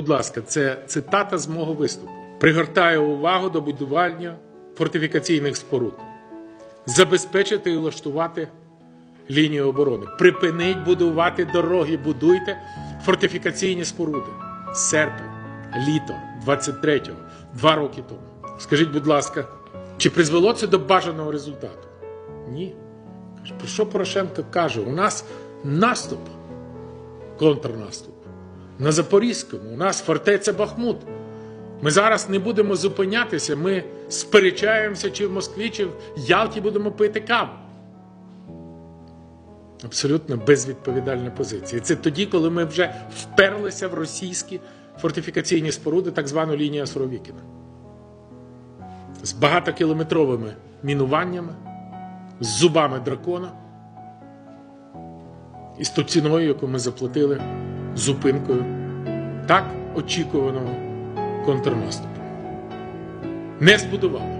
Будь ласка, це цитата з мого виступу. Пригортаю увагу до будування фортифікаційних споруд, забезпечити і влаштувати лінію оборони. Припиніть будувати дороги, будуйте фортифікаційні споруди. Серпень, літо 23-го, два роки тому. Скажіть, будь ласка, чи призвело це до бажаного результату? Ні. Про що Порошенко каже? У нас наступ, контрнаступ. На Запорізькому у нас фортеця Бахмут. Ми зараз не будемо зупинятися, ми сперечаємося, чи в Москві, чи в Ялті будемо пити каву. Абсолютно безвідповідальна позиція. Це тоді, коли ми вже вперлися в російські фортифікаційні споруди, так звану лінію Суровікіна. З багатокілометровими мінуваннями, з зубами дракона і з ту ціною, яку ми заплатили зупинкою так очікуваного контрнаступу. Не збудували.